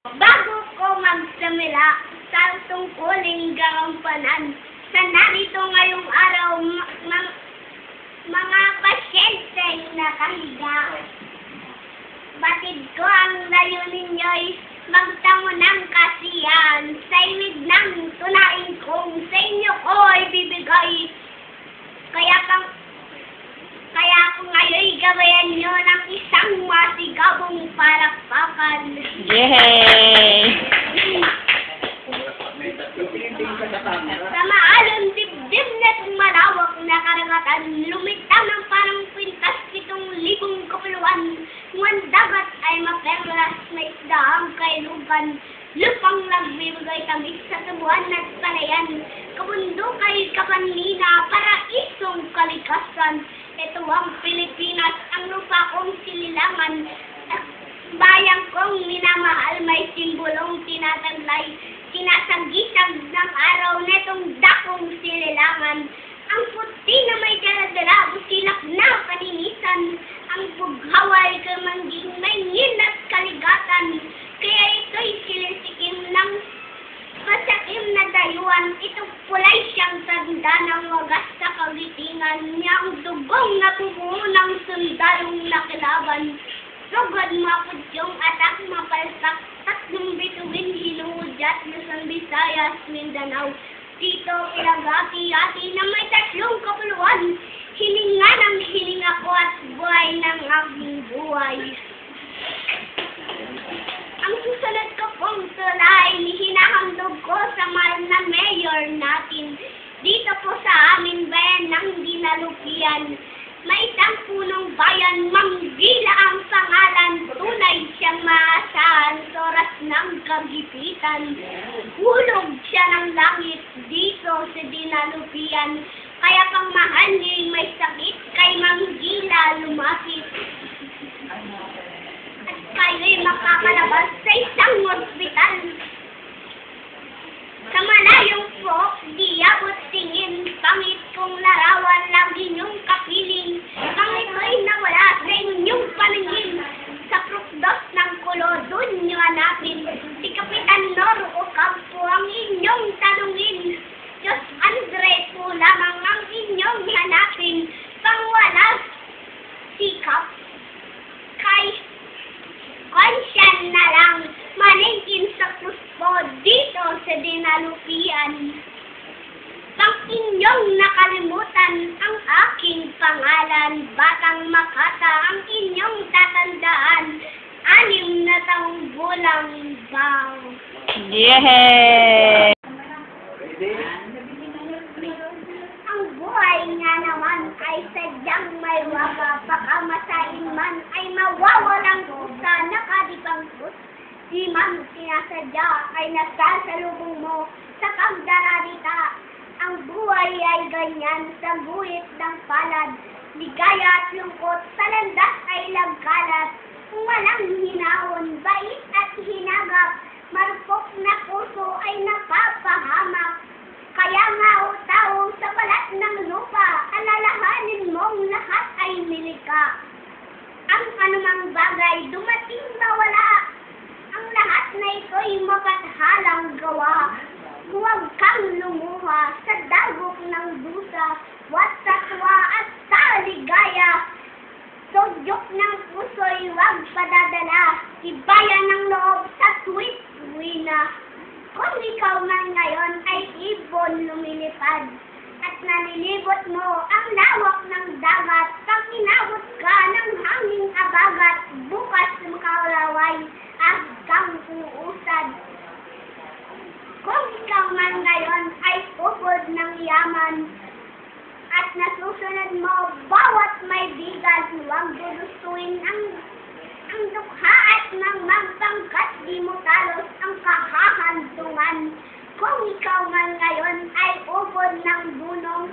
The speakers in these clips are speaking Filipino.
Bago ko magsamila sa tungkuling gagampanan, sa narito ngayong araw, mga pasyente nakahiga. Batid ko ang layunin nyo'y magtamo ng kasiyahan sa iwid ng tunain kong sa inyo ko ibibigay. Kaya pang kaya kung ngayon gabayan nyo ng isang masigabong palakpakan. Yay! Sa maalong dibdib na malawak na karagatan, lumitaw ng parang pintas pitong libong kapuluan. Ngunit dagat ay maperlas na isda ang kailugan. Lupang nagbibigay tamis sa tubuan at palayan. Kabundukay kapanlina para isong kalikasan. Ito ang Pilipinas, ang lupa kong sililangan. Minamahal may simbolong tinatanglay, sinasagisag ng araw netong dakong sililangan. Ang puti na may daladala, busilak na paninisan, ang bughaway kamangging may ngin at kaligatan. Kaya ito'y silisikim ng masakim na dayuhan, itong pulay siyang tanda ng wagas sa kagitingan niya ang dugong na ng sundalong nakilaban. Sugod mapod mapalsak, tatlong bituin hinuhudyat Luzon, Visayas, Mindanao. Dito pinagati-ati na may tatlong kapuluan. Hininga ng hiling ako at buhay ng aking buhay. Ang susunod ko pong tulay, hinahandog ko sa mahal na mayor natin. Dito po sa amin bayan ng dinalupian. May isang punong bayan, Manggila ang pangalan, tunay siyang maasahan sa oras ng kagipitan. Hulog siya ng langit dito sa dinalupian. Kaya pang mahal niya'y may sakit, kay Manggila lumapit at kayo'y makakalabas sa isang ospital. Sa malayong po, di abot tingin, pangit kong larawan lang inyong kapiling. Pangit ko'y nawala sa inyong paningin. Sa prukdos ng kulo, dun nyo hanapin. Si Kapitan Nor o Campo ang inyong tanungin. Diyos Andre po lamang ang inyong hanapin. Pangwalas, sikap, kay Konsyan na lang, maningkin sa kruspo dito sa dinalupian. Pang inyong nakalimutan ang aking pangalan, Batang Makata ang inyong tatandaan, anim na taong gulang baw. Yay! Ang buhay nga naman ay sadyang may waba, Di man sinasadya ay nasasalubong mo sa kamdararita. Ang buhay ay ganyan sa guhit ng palad. Ligaya at lungkot sa landas ay lagkalat. Kung walang hinahon, bait at hinagap, marupok na puso ay napapahamak. Kaya nga o tao sa balat ng lupa, alalahanin mong lahat ay milika. Ang anumang bagay dumating na wala, na ito'y mapathalang gawa. Huwag kang lumuha sa dagok ng dusa, wat sa tuwa at sa ligaya. Sodyok ng puso'y huwag padadala, ibayan ng loob sa tuwit-tuwi na. Kung ikaw man ngayon ay ibon lumilipad at nalilibot mo ang lawak ng dagat, pag inabot ka ng hanging abagat, bukas makaulaway hanggang uusad. Kung ikaw man ngayon ay upod ng yaman at nasusunod mo bawat may bigat, huwag dudustuin ang ang dukha at ng magpangkat di mo talos ang kahahantungan. Kung ikaw man ngayon ay ubod ng bunong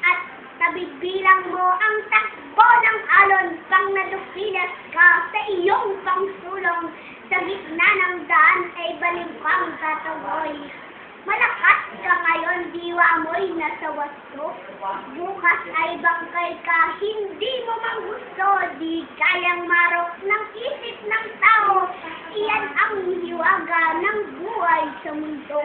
at nabibilang mo ang takbo ng alon pang nadupilas ka sa iyong pangsulong sa gitna ng daan ay baliw kang tatagoy. Ngayon, diwa mo'y nasa wasto. Bukas ay bangkay ka, hindi mo mang gusto. Di kayang marok ng isip ng tao. Iyan ang hiwaga sa mundo.